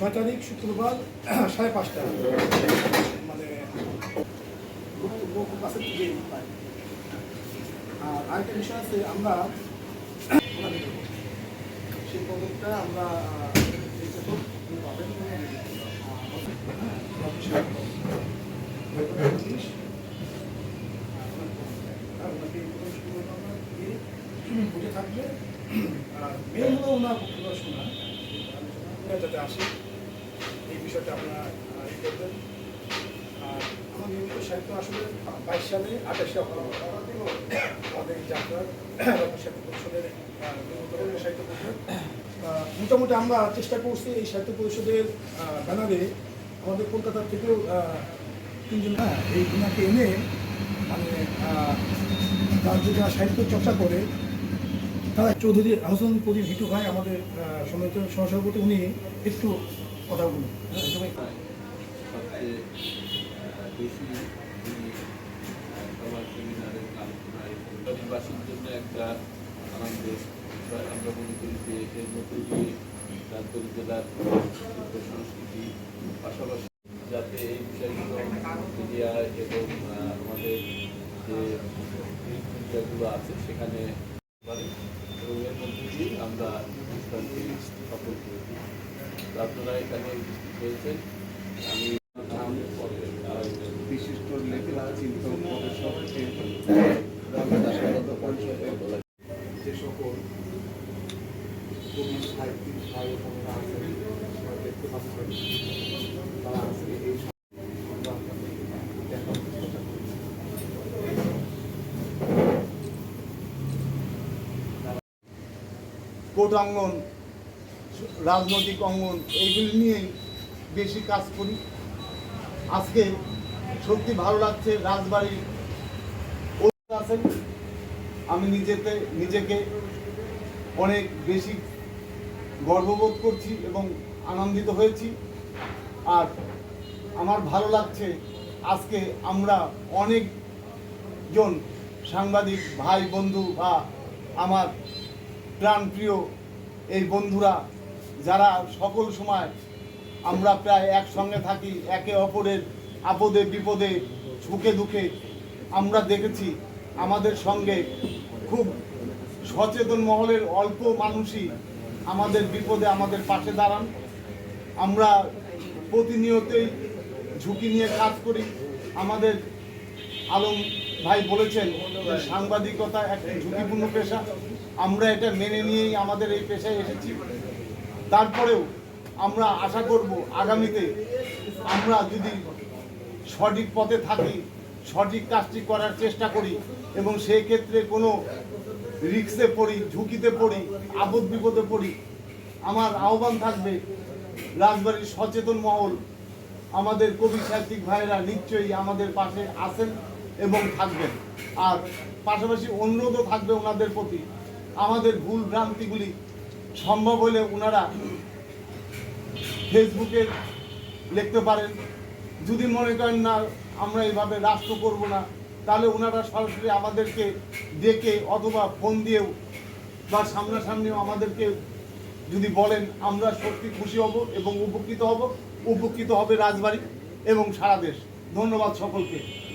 ছয় তারিখ শুক্রবার সাড়ে পাঁচটা। মানে থেকে আর আরেকটা বিষয় আছে আমরা সেই পদকটা আমরা থাকবে। আর মেন হলো ওনার বক্তব্য শোনা। আলোচনা যাতে আসে। এই বিষয়টা আপনারা করবেন আর নিয়মিত সাহিত্য আসলে বাইশ সালে আঠাশে আমাদের মোটামুটি আমরা চেষ্টা করছি এই সাহিত্য পরিষদের ব্যানারে আমাদের কলকাতা থেকেও তিনজন হ্যাঁ এই গুণাকে এনে মানে তার যদি সাহিত্য চর্চা করে, তারা চৌধুরী আহসান করিম হিটু ভাই আমাদের সম্মানিত সহসভাপতি, উনি একটু কথা বাসীর জন্য একটা আনন্দের আমরা মনে করি যে এর মধ্যে দিয়ে জেলার সংস্কৃতি পাশাপাশি যাতে এই বিষয়গুলো এবং আমাদের আছে সেখানে এবং এর মধ্যে দিয়ে আমরা আপনারা এখানে উপস্থিত হয়েছেন আমি বিশিষ্ট লেখক চিন্তক যে সকল কবি সাহিত্যিক ভাই আছেন আপনারা দেখতে পাচ্ছেন তারা আজকে এই সব- রাজনৈতিক অঙ্গন, এইগুলি নিয়েই বেশি কাজ করি। আজকে সত্যি ভালো লাগছে রাজবাড়ি আছেন। আমি নিজেতে, নিজেকে অনেক বেশি গর্ববোধ করছি এবং আনন্দিত হয়েছি। আর আমার ভালো লাগছে, আজকে আমরা অনেকজন সাংবাদিক, ভাই, বন্ধু বা আমার প্রাণপ্রিয় এই বন্ধুরা যারা সকল সময় আমরা প্রায় একসঙ্গে থাকি, একে অপরের আপদে, বিপদে, সুখে, দুঃখে, আমরা দেখেছি আমাদের সঙ্গে খুব সচেতন মহলের অল্প মানুষই আমাদের বিপদে আমাদের পাশে দাঁড়ান। আমরা প্রতিনিয়তই ঝুঁকি নিয়ে কাজ করি। আমাদের আলম ভাই বলেছেন যে সাংবাদিকতা একটা ঝুঁকিপূর্ণ পেশা। আমরা এটা মেনে নিয়েই আমাদের এই পেশায় এসেছি। তারপরেও আমরা আশা করব আগামীতে আমরা যদি সঠিক পথে থাকি, সঠিক কাজটি করার চেষ্টা করি এবং সেই ক্ষেত্রে কোনো রিক্সে পড়ি, ঝুঁকিতে পড়ি, আপদ বিপদে পড়ি, আমার আহ্বান থাকবে রাজবাড়ির সচেতন মহল, আমাদের কবি সাহিত্যিক ভাইরা নিশ্চয়ই আমাদের পাশে আছেন এবং থাকবেন। আর পাশাপাশি অনুরোধও থাকবে ওনাদের প্রতি। আমাদের ভুল ভ্রান্তিগুলি সম্ভব হলে ওনারা ফেসবুকে লিখতে পারেন। যদি মনে করেন, না, আমরা এইভাবে রাষ্ট্র করব না, তাহলে ওনারা সরাসরি আমাদেরকে ডেকে অথবা ফোন দিয়েও বা সামনাসামনিও আমাদেরকে যদি বলেন, আমরা সত্যি খুশি হব এবং উপকৃত হব। উপকৃত হবে রাজবাড়ি এবং সারা দেশ। ধন্যবাদ সকলকে।